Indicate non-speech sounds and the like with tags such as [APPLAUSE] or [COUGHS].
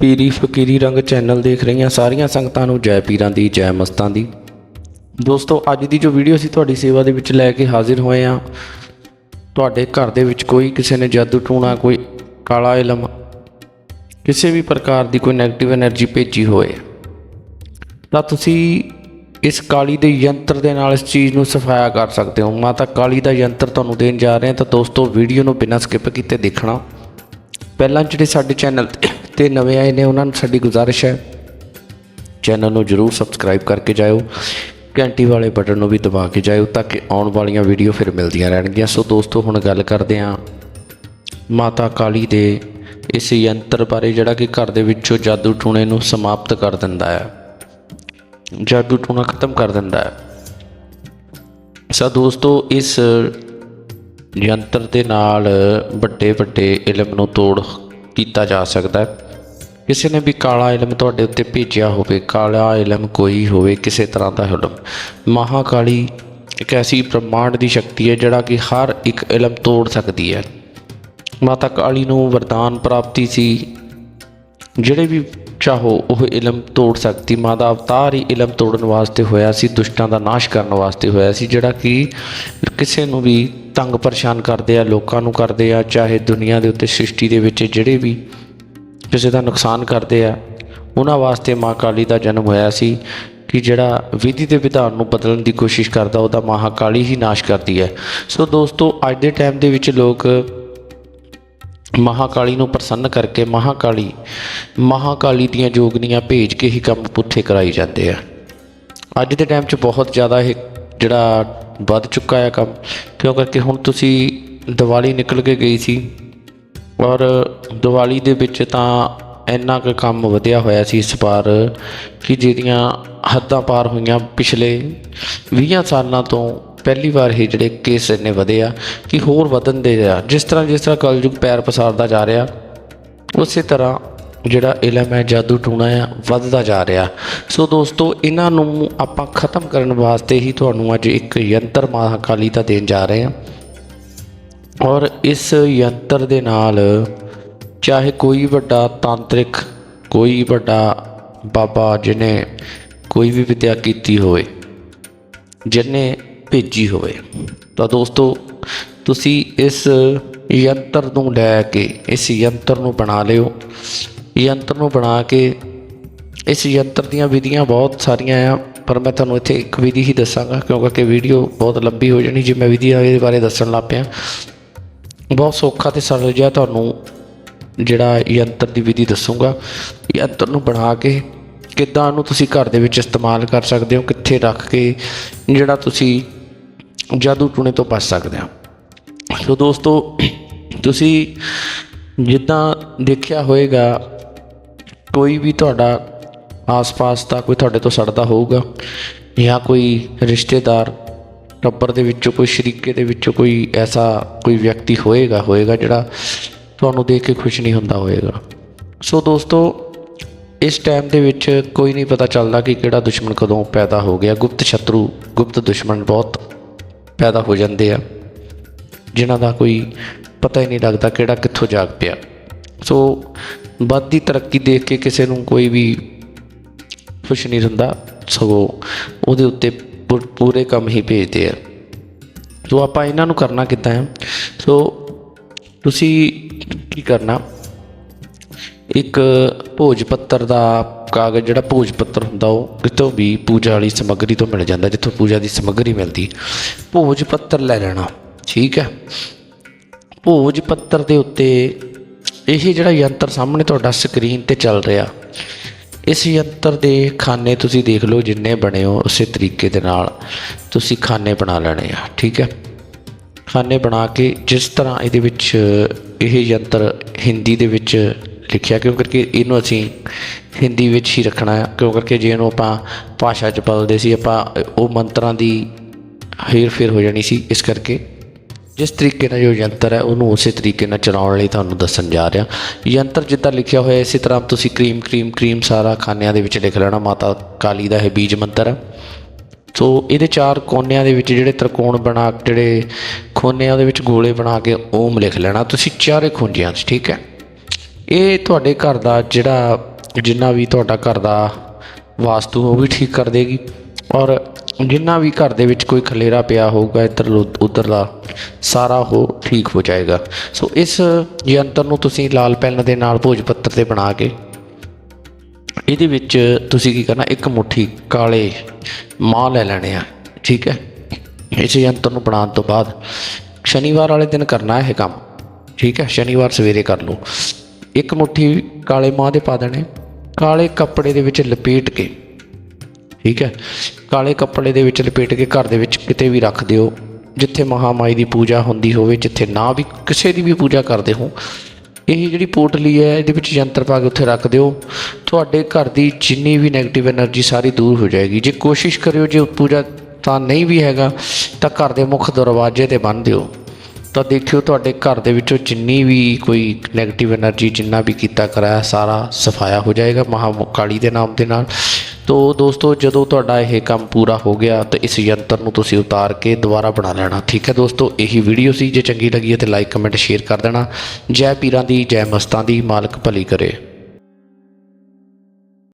ਪੀਰੀ ਫਕੀਰੀ ਰੰਗ ਚੈਨਲ ਦੇਖ ਰਹੀਆਂ ਸਾਰੀਆਂ ਸੰਗਤਾਂ ਨੂੰ ਜੈ ਪੀਰਾਂ ਦੀ, ਜੈ ਮਸਤਾਂ ਦੀ। ਦੋਸਤੋ, ਅੱਜ ਦੀ ਜੋ ਵੀਡੀਓ ਸੀ ਤੁਹਾਡੀ ਸੇਵਾ ਦੇ ਵਿੱਚ ਲੈ ਕੇ ਹਾਜ਼ਰ ਹੋਏ ਆ ਤੁਹਾਡੇ ਘਰ ਦੇ ਵਿੱਚ ਕੋਈ ਕਿਸੇ ਨੇ ਜਾਦੂ ਟੂਣਾ, ਕੋਈ ਕਾਲਾ ਇਲਮ, ਕਿਸੇ ਵੀ ਪ੍ਰਕਾਰ ਦੀ ਕੋਈ ਨੈਗੇਟਿਵ એનર્ਜੀ ਭੇਜੀ ਹੋਏ। ਤਾਂ ਤੁਸੀਂ ਇਸ ਕਾਲੀ ਦੇ ਯੰਤਰ ਦੇ ਨਾਲ ਇਸ ਚੀਜ਼ ਨੂੰ ਸਫਾਇਆ ਕਰ ਸਕਦੇ ਹੋ। ਮਾਤਾ ਕਾਲੀ ਦਾ ਯੰਤਰ ਤੁਹਾਨੂੰ ਦੇਣ ਜਾ ਰਹੇ ਹਾਂ, ਤਾਂ ਦੋਸਤੋ ਵੀਡੀਓ ਨੂੰ ਬਿਨਾਂ ਸਕਿਪ ਕੀਤੇ ਦੇਖਣਾ। ਪਹਿਲਾਂ ਜਿਹੜੇ ਸਾਡੇ ਚੈਨਲ [COUGHS] ਤੇ ਨਵੇਂ ਆਏ ਨੇ, ਉਹਨਾਂ ਨੂੰ ਸਾਡੀ ਗੁਜ਼ਾਰਿਸ਼ ਹੈ। ਚੈਨਲ ਨੂੰ ਜਰੂਰ ਸਬਸਕ੍ਰਾਈਬ ਕਰਕੇ ਜਾਇਓ। ਘੰਟੀ ਵਾਲੇ ਬਟਨ ਨੂੰ ਵੀ ਦਬਾ ਕੇ ਜਾਇਓ, ਤਾਂ ਕਿ ਆਉਣ ਵਾਲੀਆਂ ਵੀਡੀਓ ਫਿਰ ਮਿਲਦੀਆਂ ਰਹਿਣਗੀਆਂ। ਸੋ ਦੋਸਤੋ, ਹੁਣ ਗੱਲ ਕਰਦੇ ਹਾਂ ਮਾਤਾ ਕਾਲੀ ਦੇ ਇਸ ਯੰਤਰ ਬਾਰੇ, ਜਿਹੜਾ ਕਿ ਘਰ ਦੇ ਵਿੱਚੋਂ ਜਾਦੂ ਟੂਣੇ ਨੂੰ ਸਮਾਪਤ ਕਰ ਦਿੰਦਾ ਹੈ। ਜਾਦੂ ਟੂਣਾ ਖਤਮ ਕਰ ਦਿੰਦਾ ਹੈ। ਸੋ ਦੋਸਤੋ, ਇਸ ਯੰਤਰ ਦੇ ਨਾਲ ਵੱਡੇ ਵੱਡੇ ਇਲਮ ਨੂੰ ਤੋੜ ਕੀਤਾ ਜਾ ਸਕਦਾ ਹੈ। ਕਿਸੇ ਨੇ ਵੀ ਕਾਲਾ ਇਲਮ ਤੁਹਾਡੇ ਉੱਤੇ ਭੇਜਿਆ ਹੋਵੇ, ਕਾਲਾ ਇਲਮ ਕੋਈ ਹੋਵੇ, ਕਿਸੇ ਤਰ੍ਹਾਂ ਦਾ ਇਲਮ ਮਹਾਕਾਲੀ ਇੱਕ ਐਸੀ ਬ੍ਰਹਮਾਂਡ ਦੀ ਸ਼ਕਤੀ ਹੈ ਜਿਹੜਾ ਕਿ ਹਰ ਇੱਕ ਇਲਮ ਤੋੜ ਸਕਦੀ ਹੈ। ਮਾਤਾ ਕਾਲੀ ਨੂੰ ਵਰਦਾਨ ਪ੍ਰਾਪਤੀ ਸੀ। ਜਿਹੜੇ ਵੀ ਚਾਹੋ ਉਹ ਇਲਮ ਤੋੜ ਸਕਦੀ। ਮਾਂ ਦਾ ਅਵਤਾਰ ਹੀ ਇਲਮ ਤੋੜਨ ਵਾਸਤੇ ਹੋਇਆ ਸੀ, ਦੁਸ਼ਟਾਂ ਦਾ ਨਾਸ਼ ਕਰਨ ਵਾਸਤੇ ਹੋਇਆ ਸੀ, ਜਿਹੜਾ ਕਿ ਕਿਸੇ ਨੂੰ ਵੀ ਤੰਗ ਪਰੇਸ਼ਾਨ ਕਰਦੇ ਆ, ਲੋਕਾਂ ਨੂੰ ਕਰਦੇ ਆ, ਚਾਹੇ ਦੁਨੀਆ ਦੇ ਉੱਤੇ ਸ੍ਰਿਸ਼ਟੀ ਦੇ ਵਿੱਚ ਜਿਹੜੇ ਵੀ ਕਿਸੇ ਦਾ ਨੁਕਸਾਨ ਕਰਦੇ ਆ, ਉਹਨਾਂ ਵਾਸਤੇ ਮਾਂ ਕਾਲੀ ਦਾ ਜਨਮ ਹੋਇਆ ਸੀ ਕਿ ਜਿਹੜਾ ਵਿਧੀ ਦੇ ਵਿਧਾਨ ਨੂੰ ਬਦਲਣ ਦੀ ਕੋਸ਼ਿਸ਼ ਕਰਦਾ, ਉਹਦਾ ਮਹਾਕਾਲੀ ਹੀ ਨਾਸ਼ ਕਰਦੀ ਹੈ। ਸੋ ਦੋਸਤੋ, ਅੱਜ ਦੇ ਟਾਈਮ ਦੇ ਵਿੱਚ ਲੋਕ ਮਹਾਕਾਲੀ ਨੂੰ ਪ੍ਰਸੰਨ ਕਰਕੇ ਮਹਾਕਾਲੀ ਮਹਾਕਾਲੀ ਦੀਆਂ ਜੋਗਨੀਆਂ ਭੇਜ ਕੇ ਹੀ ਕੰਮ ਪੁੱਠੇ ਕਰਾਈ ਜਾਂਦੇ ਆ। ਅੱਜ ਦੇ ਟਾਈਮ 'ਚ ਬਹੁਤ ਜ਼ਿਆਦਾ ਇਹ ਜਿਹੜਾ ਵੱਧ ਚੁੱਕਾ ਹੈ ਕੰਮ, ਕਿਉਂ ਕਰਕੇ ਹੁਣ ਤੁਸੀਂ ਦੀਵਾਲੀ ਨਿਕਲ ਕੇ ਗਈ ਸੀ ਔਰ ਦੀਵਾਲੀ ਦੇ ਵਿੱਚ ਤਾਂ ਇੰਨਾ ਕੁ ਕੰਮ ਵਧਿਆ ਹੋਇਆ ਸੀ ਇਸ ਵਾਰ ਕਿ ਜਿਹੜੀਆਂ ਹੱਦਾਂ ਪਾਰ ਹੋਈਆਂ ਪਿਛਲੇ 20 ਸਾਲਾਂ ਤੋਂ ਪਹਿਲੀ ਵਾਰ ਹੀ ਜਿਹੜੇ ਕੇਸ ਇੰਨੇ ਵਧੇ ਆ ਕਿ ਹੋਰ ਵਧਣ ਦੇ ਆ। ਜਿਸ ਤਰ੍ਹਾਂ ਜਿਸ ਤਰ੍ਹਾਂ ਕਲਯੁਗ ਪੈਰ ਪਸਾਰਦਾ ਜਾ ਰਿਹਾ, ਉਸੇ ਤਰ੍ਹਾਂ ਜਿਹੜਾ ਇਲਮ ਹੈ, ਜਾਦੂ ਟੂਣਾ ਆ, ਵੱਧਦਾ ਜਾ ਰਿਹਾ। ਸੋ ਦੋਸਤੋ, ਇਹਨਾਂ ਨੂੰ ਆਪਾਂ ਖਤਮ ਕਰਨ ਵਾਸਤੇ ਹੀ ਤੁਹਾਨੂੰ ਅੱਜ ਇੱਕ ਯੰਤਰ ਮਹਾਕਾਲੀ ਦਾ ਦੇਣ ਜਾ ਰਹੇ ਹਾਂ। ਔਰ ਇਸ ਯੰਤਰ ਦੇ ਨਾਲ ਚਾਹੇ ਕੋਈ ਵੱਡਾ ਤਾਂਤਰਿਕ, ਕੋਈ ਵੱਡਾ ਬਾਬਾ ਜਿਹਨੇ ਕੋਈ ਵੀ ਵਿਦਿਆ ਕੀਤੀ ਹੋਵੇ ਜਿਹਨੇ ਭੇਜੀ ਹੋਵੇ। ਤਾਂ ਦੋਸਤੋ, ਤੁਸੀਂ ਇਸ ਯੰਤਰ ਨੂੰ ਲੈ ਕੇ, ਇਸ ਯੰਤਰ ਨੂੰ ਬਣਾ ਲਿਓ। ਯੰਤਰ ਨੂੰ ਬਣਾ ਕੇ, ਇਸ ਯੰਤਰ ਦੀਆਂ ਵਿਧੀਆਂ ਬਹੁਤ ਸਾਰੀਆਂ ਆ, ਪਰ ਮੈਂ ਤੁਹਾਨੂੰ ਇੱਥੇ ਇੱਕ ਵਿਧੀ ਹੀ ਦੱਸਾਂਗਾ, ਕਿਉਂਕਿ ਕਿ ਵੀਡੀਓ ਬਹੁਤ ਲੰਬੀ ਹੋ ਜਾਣੀ, ਜੇ ਮੈਂ ਵਿਧੀਆਂ ਦੇ ਬਾਰੇ ਦੱਸਣ ਲੱਗ ਪਿਆ। ਬਹੁਤ ਸੌਖਾ ਤੇ ਸਰਲ ਜਿਹਾ ਤੁਹਾਨੂੰ ਜਿਹੜਾ ਯੰਤਰ ਦੀ ਵਿਧੀ ਦੱਸੂਗਾ। ਯੰਤਰ ਨੂੰ ਬਣਾ ਕੇ ਕਿੱਦਾਂ ਉਹਨੂੰ ਤੁਸੀਂ ਘਰ ਦੇ ਵਿੱਚ ਇਸਤੇਮਾਲ ਕਰ ਸਕਦੇ ਹੋ, ਕਿੱਥੇ ਰੱਖ ਕੇ, ਜਿਹੜਾ ਤੁਸੀਂ ਜਾਦੂ ਟੂਣੇ ਤੋਂ ਬਚ ਸਕਦੇ ਹਾਂ। ਸੋ ਦੋਸਤੋ, ਤੁਸੀਂ ਜਿੱਦਾਂ ਦੇਖਿਆ ਹੋਵੇਗਾ ਕੋਈ ਵੀ ਤੁਹਾਡਾ ਆਸ-ਪਾਸ ਦਾ ਕੋਈ ਤੁਹਾਡੇ ਤੋਂ ਸੜਦਾ ਹੋਊਗਾ ਜਾਂ ਕੋਈ ਰਿਸ਼ਤੇਦਾਰ ਟੱਬਰ ਦੇ ਵਿੱਚੋਂ, ਕੋਈ ਸ਼ਰੀਕੇ ਦੇ ਵਿੱਚੋਂ ਕੋਈ ਐਸਾ ਕੋਈ ਵਿਅਕਤੀ ਹੋਏਗਾ ਹੋਏਗਾ ਜਿਹੜਾ ਤੁਹਾਨੂੰ ਦੇਖ ਕੇ ਖੁਸ਼ ਨਹੀਂ ਹੁੰਦਾ ਹੋਏਗਾ। ਸੋ ਦੋਸਤੋ, ਇਸ ਟਾਈਮ ਦੇ ਵਿੱਚ ਕੋਈ ਨਹੀਂ ਪਤਾ ਚੱਲਦਾ ਕਿ ਕਿਹੜਾ ਦੁਸ਼ਮਣ ਕਦੋਂ ਪੈਦਾ ਹੋ ਗਿਆ। ਗੁਪਤ ਸ਼ਤਰੂ, ਗੁਪਤ ਦੁਸ਼ਮਣ ਬਹੁਤ ਪੈਦਾ ਹੋ ਜਾਂਦੇ ਆ, ਜਿਨ੍ਹਾਂ ਦਾ ਕੋਈ ਪਤਾ ਹੀ ਨਹੀਂ ਲੱਗਦਾ ਕਿਹੜਾ ਕਿੱਥੋਂ ਜਾਗ ਪਿਆ। ਸੋ ਵੱਧਦੀ ਤਰੱਕੀ ਦੇਖ ਕੇ ਕਿਸੇ ਨੂੰ ਕੋਈ ਵੀ ਖੁਸ਼ ਨਹੀਂ ਹੁੰਦਾ, ਸਗੋਂ ਉਹਦੇ ਉੱਤੇ ਪੂ- ਪੂਰੇ ਕੰਮ ਹੀ ਭੇਜਦੇ ਆ। ਸੋ ਆਪਾਂ ਇਹਨਾਂ ਨੂੰ ਕਰਨਾ ਕਿੱਦਾਂ ਹੈ ਸੋ ਤੁਸੀਂ ਕੀ ਕਰਨਾ? ਇੱਕ ਭੋਜ ਪੱਤਰ ਦਾ ਕਾਗਜ਼ ਜਿਹੜਾ ਭੋਜ ਪੱਤਰ ਹੁੰਦਾ ਉਹ ਕਿਤੋਂ ਵੀ ਪੂਜਾ ਵਾਲੀ ਸਮੱਗਰੀ ਤੋਂ ਮਿਲ ਜਾਂਦਾ, ਜਿੱਥੋਂ ਪੂਜਾ ਦੀ ਸਮੱਗਰੀ ਮਿਲਦੀ। ਭੋਜ ਪੱਤਰ ਲੈ ਲੈਣਾ, ਠੀਕ ਹੈ? ਭੋਜ ਪੱਤਰ ਦੇ ਉੱਤੇ ਇਹ ਜਿਹੜਾ ਯੰਤਰ ਸਾਹਮਣੇ ਤੁਹਾਡਾ ਸਕਰੀਨ ਤੇ ਚੱਲ ਰਿਹਾ। ਇਸ ਯੰਤਰ ਦੇ ਖਾਨੇ ਤੁਸੀਂ ਦੇਖ ਲਓ ਜਿੰਨੇ ਬਣੇ ਹੋ ਉਸੇ ਤਰੀਕੇ ਦੇ ਨਾਲ ਤੁਸੀਂ ਖਾਨੇ ਬਣਾ ਲੈਣੇ ਆ, ਠੀਕ ਹੈ? ਖਾਨੇ ਬਣਾ ਕੇ ਜਿਸ ਤਰ੍ਹਾਂ ਇਹਦੇ ਵਿੱਚ ਇਹ ਯੰਤਰ ਹਿੰਦੀ ਦੇ ਵਿੱਚ ਲਿਖਿਆ, ਕਿਉਂ ਕਰਕੇ ਇਹਨੂੰ ਅਸੀਂ ਹਿੰਦੀ ਵਿੱਚ ਹੀ ਰੱਖਣਾ ਹੈ? ਕਿਉਂ ਕਰਕੇ ਜੇ ਇਹਨੂੰ ਆਪਾਂ ਭਾਸ਼ਾ 'ਚ ਬਦਲਦੇ ਸੀ, ਆਪਾਂ ਉਹ ਮੰਤਰਾਂ ਦੀ ਹੇਰ ਫੇਰ ਹੋ ਜਾਣੀ ਸੀ, ਇਸ ਕਰਕੇ? ਜਿਸ ਤਰੀਕੇ ਨਾਲ ਜੋ ਯੰਤਰ ਹੈ, ਉਹਨੂੰ ਉਸੇ ਤਰੀਕੇ ਨਾਲ ਚਲਾਉਣ ਲਈ ਤੁਹਾਨੂੰ ਦੱਸਣ ਜਾ ਰਿਹਾ। ਯੰਤਰ ਜਿੱਦਾਂ ਲਿਖਿਆ ਹੋਇਆ, ਇਸੇ ਤਰ੍ਹਾਂ ਤੁਸੀਂ ਕਰੀਮ ਕਰੀਮ ਕਰੀਮ ਸਾਰਾ ਖਾਨਿਆਂ ਦੇ ਵਿੱਚ ਲਿਖ ਲੈਣਾ, ਮਾਤਾ ਕਾਲੀ ਦਾ ਇਹ ਬੀਜ ਮੰਤਰ ਹੈ। ਸੋ ਇਹਦੇ ਚਾਰ ਕੋਨਿਆਂ ਦੇ ਵਿੱਚ ਜਿਹੜੇ ਤ੍ਰਿਕੋਣ ਬਣਾ, ਜਿਹੜੇ ਖੋਨਿਆਂ ਦੇ ਵਿੱਚ ਗੋਲੇ ਬਣਾ ਕੇ ਓਮ ਲਿਖ ਲੈਣਾ। ਤੁਸੀਂ ਚਾਰੇ ਖੁੰਝਿਆਂ 'ਚ, ਠੀਕ ਹੈ? ਇਹ ਤੁਹਾਡੇ ਘਰ ਦਾ ਜਿਹੜਾ, ਜਿੰਨਾ ਵੀ ਤੁਹਾਡਾ ਘਰ ਦਾ ਵਾਸਤੂ, ਉਹ ਵੀ ਠੀਕ ਕਰ ਦੇਗੀ। ਔਰ ਜਿੰਨਾ ਵੀ ਘਰ ਦੇ ਵਿੱਚ ਕੋਈ ਖਲੇਰਾ ਪਿਆ ਹੋਊਗਾ ਇੱਧਰ ਉੱਧਰ ਦਾ ਸਾਰਾ ਉਹ ਠੀਕ ਹੋ ਜਾਏਗਾ। ਸੋ ਇਸ ਯੰਤਰ ਨੂੰ ਤੁਸੀਂ ਲਾਲ ਪੈਨ ਦੇ ਨਾਲ ਭੋਜ ਪੱਤਰ ਤੇ ਬਣਾ ਕੇ, ਇਹਦੇ ਵਿੱਚ ਤੁਸੀਂ ਕੀ ਕਰਨਾ, ਇੱਕ ਮੁੱਠੀ ਕਾਲੇ ਮਾਂ ਲੈ ਲੈਣੇ ਆ, ਠੀਕ ਹੈ? ਇਸ ਯੰਤਰ ਨੂੰ ਬਣਾਉਣ ਤੋਂ ਬਾਅਦ ਸ਼ਨੀਵਾਰ ਵਾਲੇ ਦਿਨ ਕਰਨਾ ਇਹ ਕੰਮ, ਠੀਕ ਹੈ? ਸ਼ਨੀਵਾਰ ਸਵੇਰੇ ਕਰ ਲਓ। ਇੱਕ ਮੁਠੀ ਕਾਲੇ ਮਾਂ ਦੇ ਪਾ ਦੇਣੇ, ਕਾਲੇ ਕੱਪੜੇ ਦੇ ਵਿੱਚ ਲਪੇਟ ਕੇ, ਠੀਕ ਹੈ, ਕਾਲੇ ਕੱਪੜੇ ਦੇ ਵਿੱਚ ਲਪੇਟ ਕੇ ਘਰ ਦੇ ਵਿੱਚ ਕਿਤੇ ਵੀ ਰੱਖ ਦਿਓ, ਜਿੱਥੇ ਮਹਾਮਾਈ ਦੀ ਪੂਜਾ ਹੁੰਦੀ ਹੋਵੇ, ਜਿੱਥੇ ਨਾ ਵੀ ਕਿਸੇ ਦੀ ਵੀ ਪੂਜਾ ਕਰਦੇ ਹੋ, ਇਹ ਜਿਹੜੀ ਪੋਟਲੀ ਹੈ, ਇਹਦੇ ਵਿੱਚ ਯੰਤਰ ਪਾ ਕੇ ਉੱਥੇ ਰੱਖ ਦਿਓ, ਤੁਹਾਡੇ ਘਰ ਦੀ ਜਿੰਨੀ ਵੀ ਨੈਗੇਟਿਵ એનર્ਜੀ ਸਾਰੀ ਦੂਰ ਹੋ ਜਾਏਗੀ। ਜੇ ਕੋਸ਼ਿਸ਼ ਕਰਿਓ, ਜੇ ਪੂਜਾ ਤਾਂ ਨਹੀਂ ਵੀ ਹੈਗਾ, ਤਾਂ ਘਰ ਦੇ ਮੁੱਖ ਦਰਵਾਜ਼ੇ ਤੇ ਬੰਨ ਦਿਓ। ਤਾਂ ਦੇਖਿਓ ਤੁਹਾਡੇ ਘਰ ਦੇ ਵਿੱਚੋਂ ਜਿੰਨੀ ਵੀ ਕੋਈ ਨੈਗੇਟਿਵ એનર્ਜੀ ਜਿੰਨਾ ਵੀ ਕੀਤਾ ਕਰਾਇਆ ਸਾਰਾ ਸਫਾਇਆ ਹੋ ਜਾਏਗਾ ਮਹਾ ਕਾਲੀ ਦੇ ਨਾਮ ਦੇ ਨਾਲ। ਤੋ ਦੋਸਤੋ, ਜਦੋਂ ਤੁਹਾਡਾ ਇਹ ਕੰਮ ਪੂਰਾ ਹੋ ਗਿਆ, ਤਾਂ ਇਸ ਯੰਤਰ ਨੂੰ ਤੁਸੀਂ ਉਤਾਰ ਕੇ ਦੁਬਾਰਾ ਬਣਾ ਲੈਣਾ। ਠੀਕ ਹੈ ਦੋਸਤੋ, ਇਹੀ ਵੀਡੀਓ ਸੀ, ਜੇ ਚੰਗੀ ਲੱਗੀ ਹੈ ਤੇ ਲਾਈਕ ਕਮੈਂਟ ਸ਼ੇਅਰ ਕਰ ਦੇਣਾ। ਜੈ ਪੀਰਾਂ ਦੀ, ਜੈ ਮਸਤਾਂ ਦੀ, ਮਾਲਕ ਭਲੀ ਕਰੇ।